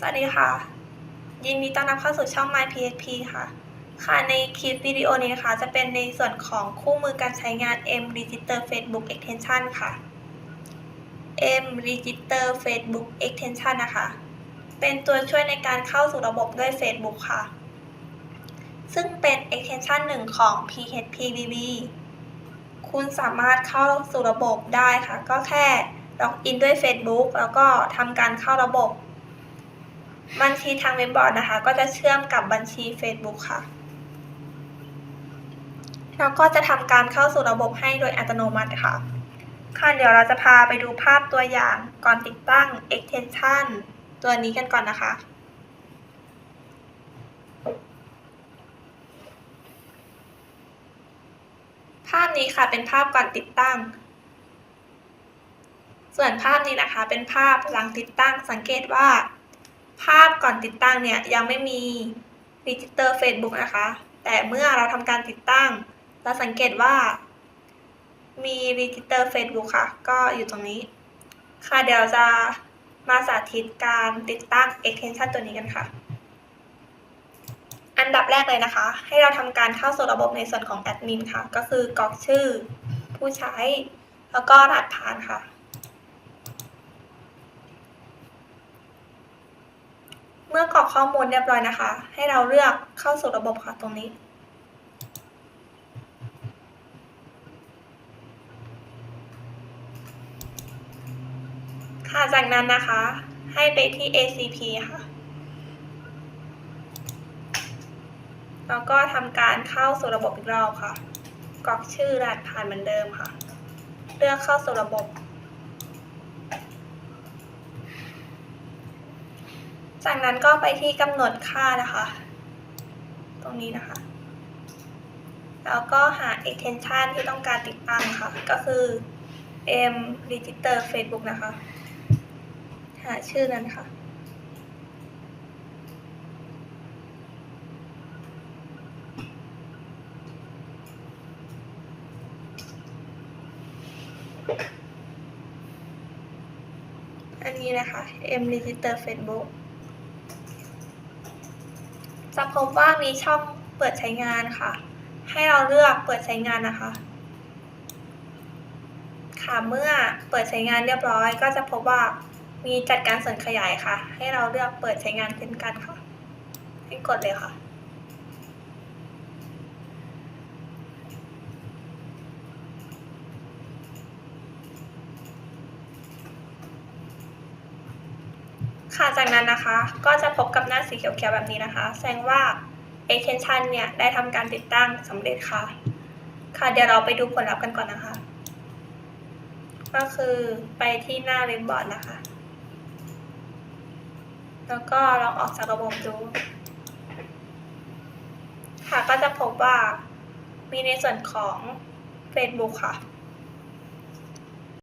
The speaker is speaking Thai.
สวัสดีค่ะ ยินดีต้อนรับเข้าสู่ช่อง My PHP ค่ะ ค่ะในคลิปวิดีโอนี้นะคะจะเป็นในส่วนของคู่มือการใช้งาน M Register Facebook Extension ค่ะ M Register Facebook Extension นะคะ เป็นตัวช่วยในการเข้าสู่ระบบด้วย Facebook ค่ะ ซึ่งเป็น extension หนึ่งของ PHPBB คุณสามารถเข้าสู่ระบบได้ค่ะ ก็แค่ล็อกอินด้วย Facebook แล้วก็ทำการเข้าระบบ บัญชีทางเว็บบอร์ดนะคะ ก็จะเชื่อมกับบัญชี Facebook ค่ะ แล้วก็จะทำการเข้าสู่ระบบให้โดยอัตโนมัติค่ะ ค่ะเดี๋ยวเราจะพาไปดูภาพตัวอย่างก่อนติดตั้ง extension ตัวนี้กันก่อนนะคะภาพนี้ค่ะเป็นภาพก่อนติดตั้ง ส่วนภาพนี้นะคะเป็นภาพหลังติดตั้งสังเกตว่า ภาพก่อนติดตั้งเนี่ยยังไม่มีรีจิเตอร์ Facebook นะคะ แต่เมื่อเราทำการติดตั้ง เราสังเกตว่า มีรีจิเตอร์ Facebook ค่ะ ก็อยู่ตรงนี้ ค่ะเดี๋ยวจะมาสาธิตการติดตั้ง extension ตัวนี้กันค่ะ อันดับแรกเลยนะคะ ให้เราทำการเข้าสู่ระบบในส่วนของแอดมินค่ะ ก็คือกรอกชื่อ ผู้ใช้ แล้วก็รหัสผ่านค่ะ มื่อกรอกข้อมูลเรียบร้อยนะคะ ให้เราเลือกเข้าสู่ระบบค่ะตรงนี้ ค่ะจากนั้นนะคะ ให้ไปที่ ACP ค่ะ แล้วก็ทำการเข้าสู่ระบบอีกรอบค่ะ กรอกชื่อรหัสผ่านเหมือนเดิมค่ะ เลือกเข้าสู่ระบบ จากนั้นก็ไปที่กำหนดค่านะคะ ตรงนี้นะคะ แล้วก็หา extension ที่ต้องการติดตั้งค่ะ ก็คือ m register Facebook นะคะ หาชื่อนั้นค่ะอันนี้นะคะ M Register Facebook จะพบว่ามีช่องเปิดใช้งานค่ะ ให้เราเลือกเปิดใช้งานนะคะ ค่ะเมื่อเปิดใช้งานเรียบร้อย ก็จะพบว่ามีจัดการส่วนขยายค่ะ ให้เราเลือกเปิดใช้งานเช่นกันค่ะ ให้กดเลยค่ะ ค่ะจากนั้นนะคะก็จะพบกับหน้าสีเขียวๆแบบนี้นะคะ แสดงว่า extension เนี่ยได้ทำการติดตั้งสำเร็จค่ะ ค่ะเดี๋ยวเราไปดูผลลัพธ์กันก่อนนะคะ ก็คือไปที่หน้าเว็บบอร์ดนะคะ แล้วก็ลองออกจากระบบดู ค่ะก็จะพบว่ามีในส่วนของ Facebook ค่ะ